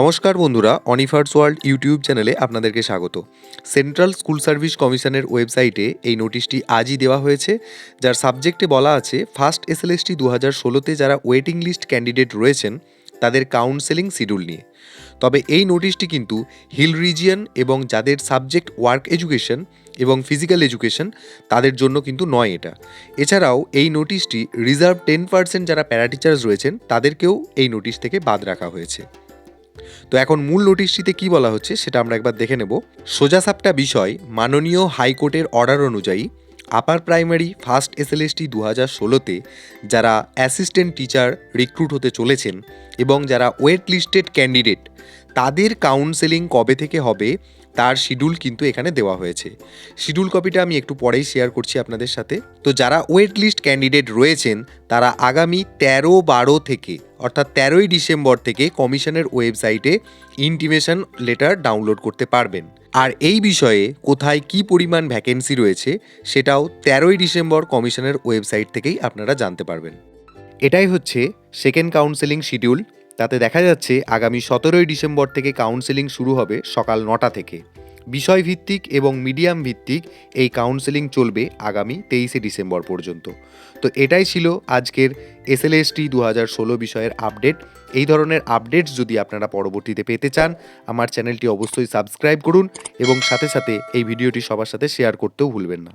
নমস্কার বন্ধুরা অনিফার্স world YouTube চ্যানেলে আপনাদেরকে স্বাগত। সেন্ট্রাল স্কুল সার্ভিস কমিশনের ওয়েবসাইটে এই নোটিশটি আজই দেওয়া হয়েছে, যার সাবজেক্টে বলা আছে ফার্স্ট এসএলএসটি দু হাজার ষোলোতে যারা ওয়েটিং লিস্ট ক্যান্ডিডেট রয়েছেন, তাদের কাউন্সেলিং শিডিউল নিয়ে। তবে এই নোটিশটি কিন্তু হিল রিজিয়ন এবং যাদের সাবজেক্ট ওয়ার্ক এডুকেশন এবং ফিজিক্যাল এডুকেশন তাদের জন্য কিন্তু নয় এটা। এছাড়াও এই নোটিশটি রিজার্ভ টেন পার্সেন্ট যারা প্যারাটিচার্স রয়েছেন, তাদেরকেও এই নোটিশ থেকে বাদ রাখা হয়েছে। তো এখন মূল নোটিশটিতে কি বলা হচ্ছে সেটা আমরা একবার দেখে নেব। সোজাসাপটা বিষয়, মাননীয় হাইকোর্টের অর্ডার অনুযায়ী আপার প্রাইমারি ফার্স্ট এসএলএসটি দু হাজার ষোলোতে যারা অ্যাসিস্ট্যান্ট টিচার রিক্রুট হতে চলেছেন এবং যারা ওয়েট লিস্টেড ক্যান্ডিডেট তাদের কাউন্সেলিং কবে থেকে হবে, তার শিডিউল কিন্তু এখানে দেওয়া হয়েছে। শিডিউল কপিটা আমি একটু পরেই শেয়ার করছি আপনাদের সাথে। তো যারা ওয়েট লিস্ট ক্যান্ডিডেট রয়েছেন, তারা আগামী তেরো বারো থেকে, অর্থাৎ তেরোই ডিসেম্বর থেকে কমিশনের ওয়েবসাইটে ইন্টিমেশন লেটার ডাউনলোড করতে পারবেন। আর এই বিষয়ে কোথায় কি পরিমাণ ভ্যাকেন্সি রয়েছে, সেটাও তেরোই ডিসেম্বর কমিশনের ওয়েবসাইট থেকেই আপনারা জানতে পারবেন। এটাই হচ্ছে সেকেন্ড কাউন্সেলিং শিডিউল তাতে দেখা যাচ্ছে আগামী সতেরোই ডিসেম্বর থেকে কাউন্সেলিং শুরু হবে সকাল নটা থেকে। বিষয়ভিত্তিক এবং মিডিয়াম ভিত্তিক এই কাউন্সেলিং চলবে আগামী তেইশে ডিসেম্বর পর্যন্ত। তো এটাই ছিল আজকের এসএলএসটি দু হাজার ষোলো বিষয়ের আপডেট। এই ধরনের আপডেটস যদি আপনারা পরবর্তীতে পেতে চান, আমার চ্যানেলটি অবশ্যই সাবস্ক্রাইব করুন এবং সাথে সাথে এই ভিডিওটি সবার সাথে শেয়ার করতেও ভুলবেন না।